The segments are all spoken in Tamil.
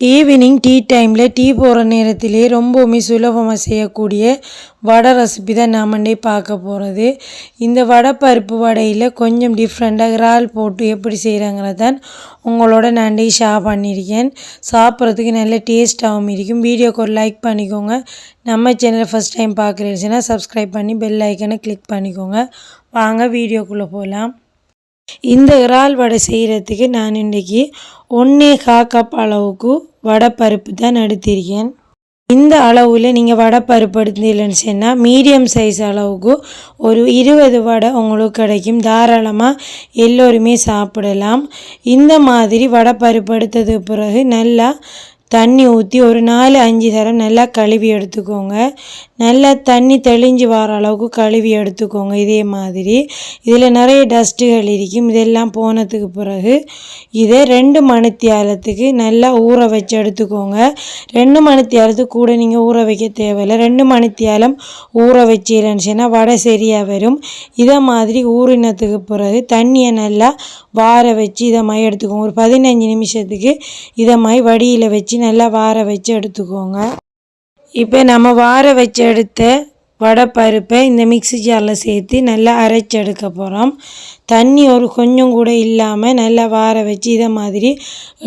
ஈவினிங் டீ டைமில் டீ போடுற நேரத்திலே ரொம்பவுமே சுலபமாக செய்யக்கூடிய வடை ரெசிபி தான் நாம் இன்னைக்கு பார்க்க போகிறது இந்த வடை பருப்பு வடையில் கொஞ்சம் டிஃப்ரெண்ட்டாக இறால் போட்டு எப்படி செய்கிறாங்கிறது தான் உங்களோட நான் இன்றைக்கி ஷேர் பண்ணியிருக்கேன். சாப்பிட்றதுக்கு நல்ல டேஸ்ட்டாகவும் இருக்கும். வீடியோக்கு ஒரு லைக் பண்ணிக்கோங்க. நம்ம சேனலை ஃபஸ்ட் டைம் பார்க்குறீங்கன்னா சப்ஸ்கிரைப் பண்ணி பெல் ஐக்கனை கிளிக் பண்ணிக்கோங்க. வாங்க வீடியோக்குள்ளே போகலாம் இந்த இறால் வடை செய்கிறதுக்கு நான் இன்றைக்கி ஒன்றே கா கப் அளவுக்கு வடை பருப்பு தான் எடுத்திருக்கேன். இந்த அளவில் நீங்கள் வடை பருப்பு எடுத்தீங்கன்னு சொன்னால் மீடியம் சைஸ் அளவுக்கு ஒரு இருபது வடை உங்களுக்கு கிடைக்கும். தாராளமாக எல்லோருமே சாப்பிடலாம். இந்த மாதிரி வடை பருப்பு பிறகு நல்லா தண்ணி ஊற்றி ஒரு நாலு அஞ்சு தரம் நல்லா கழுவி எடுத்துக்கோங்க. நல்லா தண்ணி தெளிஞ்சு வர அளவுக்கு கழுவி எடுத்துக்கோங்க இதே மாதிரி. இதில் நிறைய டஸ்ட்டுகள் இருக்கும். இதெல்லாம் போனதுக்கு பிறகு இதை ரெண்டு மணித்தியாலத்துக்கு நல்லா ஊற வச்சு எடுத்துக்கோங்க. ரெண்டு மணித்தியாலத்துக்கு கூட நீங்கள் ஊற வைக்க தேவையில்லை. ரெண்டு மணித்தியாலம் ஊற வச்சிலன்னு வடை சரியாக வரும். இதை மாதிரி ஊறினத்துக்கு பிறகு தண்ணியை நல்லா வார வச்சு இதை மாதிரி எடுத்துக்கோங்க. ஒரு பதினஞ்சு நிமிஷத்துக்கு இதை மாதிரி வடியில் வச்சு நல்லா வார வச்சு எடுத்துக்கோங்க. இப்போ நம்ம வார வச்சு எடுத்த வடை பருப்பை இந்த மிக்ஸி ஜாரில் சேர்த்து நல்லா அரைச்சி எடுக்க போகிறோம் தண்ணி ஒரு கொஞ்சம் கூட இல்லாமல் நல்லா வார வச்சு இதை மாதிரி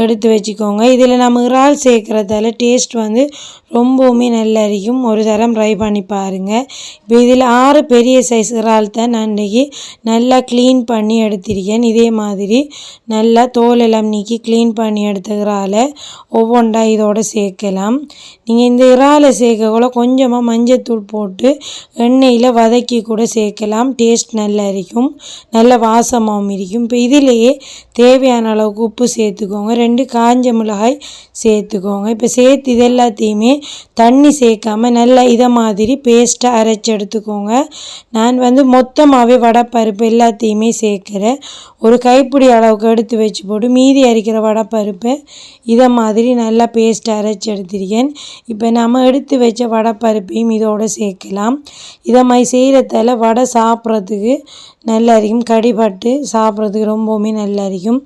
எடுத்து வச்சுக்கோங்க. இதில் நம்ம இறால் சேர்க்குறதால டேஸ்ட் வந்து ரொம்பவுமே நல்லா இருக்கும் ஒரு தரம் ட்ரை பண்ணி பாருங்கள் இப்போ இதில் ஆறு பெரிய சைஸ் இறால் தான் நான் இன்றைக்கி நல்லா க்ளீன் பண்ணி எடுத்திருக்கேன். இதே மாதிரி நல்லா தோல் எல்லாம் நீக்கி க்ளீன் பண்ணி எடுத்த இறாலை ஒவ்வொன்றா இதோடு சேர்க்கலாம். நீங்கள் இந்த இறாலை சேர்க்கக்குள்ள கொஞ்சமாக மஞ்சத்தூள் போட்டு எண்ணெயில் வதக்கி கூட சேர்க்கலாம். டேஸ்ட் நல்லா இருக்கும். நல்ல வாசமாகவும் இருக்கும். இப்போ இதிலேயே தேவையான அளவுக்கு உப்பு சேர்த்துக்கோங்க. ரெண்டு காஞ்ச மிளகாய் சேர்த்துக்கோங்க. இப்போ சேர்த்து இது எல்லாத்தையுமே தண்ணி சேர்க்காம நல்லா இதை மாதிரி பேஸ்ட்டாக அரைச்சி எடுத்துக்கோங்க. நான் வந்து மொத்தமாகவே வடைப்பருப்பு எல்லாத்தையுமே சேர்க்குறேன். ஒரு கைப்பிடி அளவுக்கு எடுத்து வச்சு போட்டு மீதி அரைக்கிற வடைப்பருப்பை இதை மாதிரி நல்லா பேஸ்ட்டாக அரைச்சி எடுத்திருக்கேன். இப்போ நம்ம எடுத்து வச்ச வடைப்பருப்பையும் இதோடு சேர்க்கலாம். இதை மாதிரி செய்கிறதால வடை சாப்பிட்றதுக்கு நல்லா இருக்கும். கடிபட்டு சாப்பிட்றதுக்கு ரொம்பவுமே நல்லா இருக்கும்.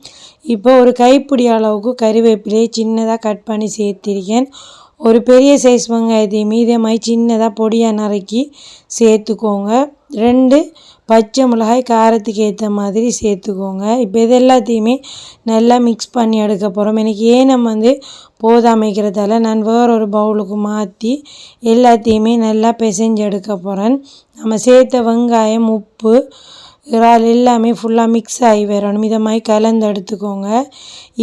இப்போ ஒரு கைப்பிடி அளவுக்கு கறிவேப்பிலையை சின்னதாக கட் பண்ணி சேர்த்திருக்கேன். ஒரு பெரிய சைஸ் வெங்காயத்தையும் இதே சின்னதாக பொடியாக நறுக்கி சேர்த்துக்கோங்க. ரெண்டு பச்சை மிளகாய் காரத்துக்கு ஏற்ற மாதிரி சேர்த்துக்கோங்க. இப்போ இது எல்லாத்தையுமே நல்லா மிக்ஸ் பண்ணி எடுக்க போகிறோம் எனக்கு ஏனம் வந்து போதாமைக்கிறதால நான் வேற ஒரு பவுலுக்கு மாற்றி எல்லாத்தையுமே நல்லா பிசைஞ்சு எடுக்க போகிறேன் நம்ம சேர்த்த வெங்காயம் உப்பு இறால் எல்லாமே ஃபுல்லாக மிக்ஸ் ஆகி வரணும். இதை மாதிரி கலந்து எடுத்துக்கோங்க.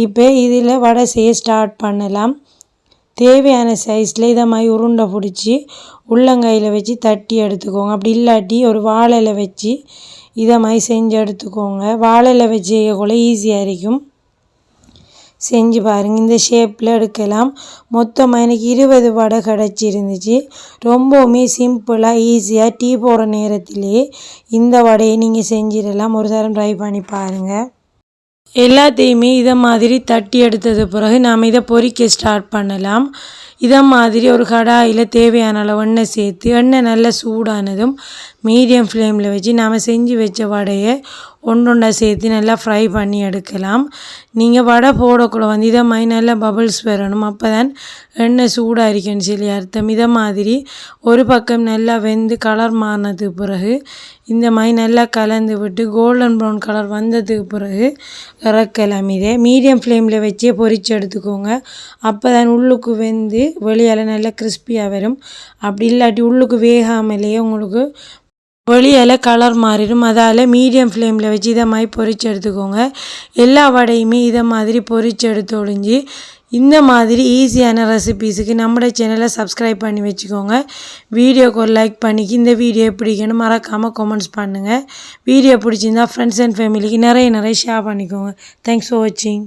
இப்போ இதில் வடை செய்ய ஸ்டார்ட் பண்ணலாம். தேவையான சைஸில் இதை மாதிரி உருண்டை பிடிச்சி உள்ளங்கையில் வச்சு தட்டி எடுத்துக்கோங்க. அப்படி இல்லாட்டி ஒரு வாழையில் வச்சு இதை மாதிரி செஞ்சு எடுத்துக்கோங்க. வாழையில் வச்சு செய்யக்குள்ள ஈஸியாக இருக்கும். செஞ்சு பாருங்கள் இந்த ஷேப்பில் எடுக்கலாம். மொத்தமாக எனக்கு இருபது வடை கிடச்சிருந்துச்சு. ரொம்பவுமே சிம்பிளாக ஈஸியாக டீ போடுற நேரத்திலே இந்த வடையை நீங்கள் செஞ்சிடலாம். ஒரு தரம் ட்ரை பண்ணி பாருங்கள் எல்லாத்தையுமே இதை மாதிரி தட்டி எடுத்தது பிறகு நாம் இதை பொறிக்க ஸ்டார்ட் பண்ணலாம். இதை மாதிரி ஒரு கடாயில் தேவையான அளவு எண்ணெய் சேர்த்து எண்ணெய் நல்லா சூடானதும் மீடியம் ஃப்ளேமில் வச்சு நாம் செஞ்சு வச்ச வடையை ஒன்றொண்டா சேர்த்து நல்லா ஃப்ரை பண்ணி எடுக்கலாம். நீங்கள் வடை போடக்குள்ள வந்து இதை மாதிரி நல்லா பபிள்ஸ் வரணும் அப்போ தான் எண்ணெய் சூடாக இருக்குன்னு சொல்லி அர்த்தம். இதை மாதிரி ஒரு பக்கம் நல்லா வெந்து கலர் மாறினதுக்கு பிறகு இந்த மாதிரி நல்லா கலந்து விட்டு கோல்டன் ப்ரௌன் கலர் வந்ததுக்கு பிறகு இறக்கலாம் இதை. மீடியம் ஃப்ளேமில் வச்சே பொரித்து எடுத்துக்கோங்க. அப்போ தான் உள்ளுக்கு வெந்து வெளியால் நல்லா கிறிஸ்பியாக வரும். அப்படி இல்லாட்டி உள்ளுக்கு வேகாமலேயே உங்களுக்கு வெளியால் கலர் மாறிடும். அதால் மீடியம் ஃப்ளேமில் வச்சு இதை மாதிரி பொரிச்சு எடுத்துக்கோங்க. எல்லா வடையுமே இதை மாதிரி பொரிச்சு எடுத்து ஒழிஞ்சு இந்த மாதிரி ஈஸியான ரெசிபீஸுக்கு நம்மளோட சேனலை சப்ஸ்கிரைப் பண்ணி வச்சுக்கோங்க. வீடியோக்கு ஒரு லைக் பண்ணிக்கி இந்த வீடியோ பிடிக்கணும் மறக்காமல் கமெண்ட்ஸ் பண்ணுங்கள் வீடியோ பிடிச்சிருந்தா ஃப்ரெண்ட்ஸ் அண்ட் ஃபேமிலிக்கு நிறைய நிறைய ஷேர் பண்ணிக்கோங்க. தேங்க்ஸ் ஃபார் வாட்சிங்